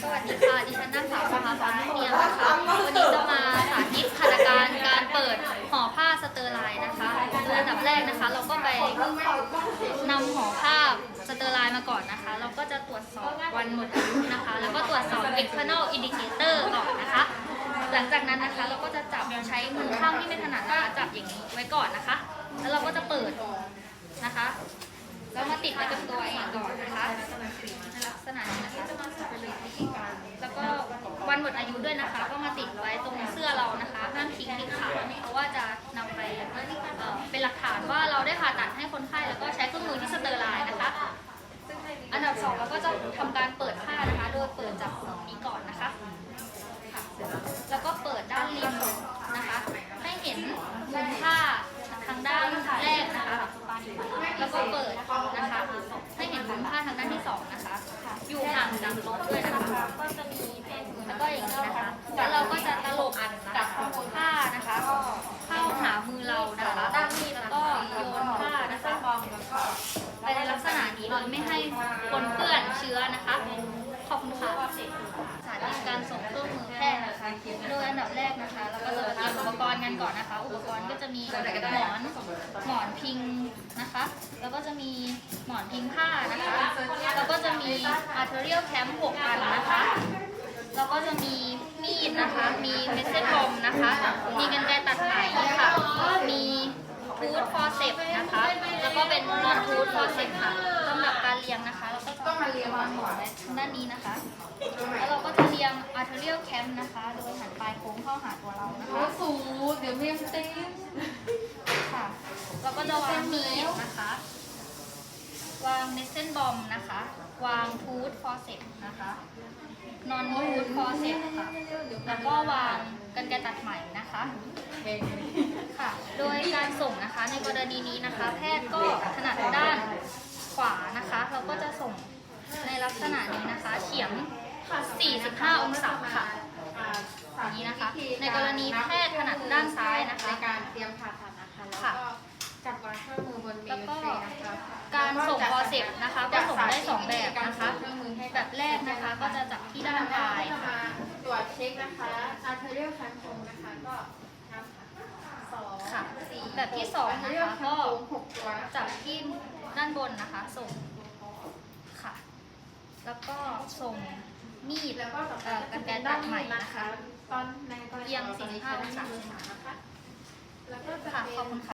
สวัสดีค่ะ ดิฉันนางสาวสภาพรนุ่มเนียนะคะวันนี้จะมาสาธิตขัตการการเปิดห่อผ้าสเตอร์ไลน์นะคะโดยอันดับแรกนะคะ เราก็ไปนำห่อผ้าสเตอร์ไลน์มาก่อนนะคะ เราก็จะตรวจสอบวันหมดอายุนะคะ แล้วก็ตรวจสอบ external indicator ก่อนนะคะ หลังจากนั้นนะคะเราก็จะจับใช้มือข้างที่ไม่ถนัดนะคะจับอย่างนี้ไว้ก่อนนะคะ แล้วเราก็จะเปิดนะคะ แล้วมาติดไว้กับตัวเองก่อนลักษณะนี้นะคะจะมาสับไปเลยวิธีการแล้วก็วันหมดอายุด้วย นะคะ ก็มาติดไว้ตรงเสื้อเรานะคะห้ามทิ้งที่ขาเพราะว่าจะนำไปเอ่อเป็นหลักฐานว่าเราได้ผ่าตัดให้คนไข้แล้วก็ใช้เครื่องมือที่สเตอร์ไลน์นะคะ อันดับสองเราก็จะทำการเปิดผ้านะคะ โดยเปิดจากตรงนี้ก่อนนะคะค่ะแล้วก็เปิดด้านริมนะคะ ให้เห็นมุมผ้าทางด้านแรกนะคะ แล้วก็เปิดนะคะ ให้เห็นมุมผ้าทางด้านที่สองนะคะ อยู่ห่างจากโต๊ะด้วยนะคะ ก็อย่างนี้นะคะ แล้วเราก็จะตลบกับผ้านะคะ เข้าหามือเรานะคะด้านนี้แล้วก็โยนผ้านะคะไปในลักษณะนี้โดยไม่ให้ปนเปื้อนเชื้อนะคะ ขอบคุณค่ะสาธิตการส่งเครื่องมือแพทย์นะคะโดยอันดับแรกนะคะเราก็จะเตรียมอุปกรณ์กันก่อนนะคะ อุปกรณ์ก็จะมีหมอนหมอนพิงนะคะ แล้วก็จะมีหมอนพิงผ้านะคะ แล้วก็จะมี arterial cam 6อันนะคะ แล้วก็จะมีมีดนะคะ มีเมสเซจบอมนะคะ มีกันไกรตัดไหมค่ะ มีทูธฟอร์เซปนะคะ แล้วก็เป็นนอนทูธฟอร์เซปค่ะสำหรับการเรียงนะคะเราก็จะเรียงวางหมอนไว้ทางด้านนี้นะคะ แล้วเราก็จะเรียง arterial cam นะคะ โดยหันปลายโค้งเข้าหาตัวเรานะคะ สูดเดี๋ยวเมียมเต็มค่ะ แล้วก็จะวางมีดนะคะ วางเมสเซนบอมนะคะ วางทูธฟอร์เซปนะคะนอนทูธฟอร์เซปค่ะแล้วก็วางกันไกรตัดไหมนะคะค่ะ โดยการส่งนะคะในกรณีนี้นะคะ แพทย์ก็ถนัดด้านขวานะคะ เราก็จะส่งในลักษณะนี้นะคะเฉียง 45 องศาค่ะอย่างนี้นะคะ ในกรณีแพทย์ถนัดด้านซ้ายนะคะในการเตรียมผ่าตัดนะคะแล้วค่ะ เสร็จนะคะก็ส่งได้สองแบบนะคะเครื่องมือให้แบบแรกนะคะก็จะจับที่ด้านปลายจะมาตรวจเช็คนะคะ arterial cam โครงนะคะก็นับค่ะสองค่ะสี่แบบที่สองนะคะ arterial cam ก็โครงหกตัวนะคะจับที่ด้านบนนะคะส่งค่ะ แล้วก็ส่งมีดแล้วก็ต่อไปเอ่อกันไกรตัดไหมนะคะตอนในกรณีเอียง45องศานะคะแล้วก็จะค่ะเป็นขอบคุณค่ะ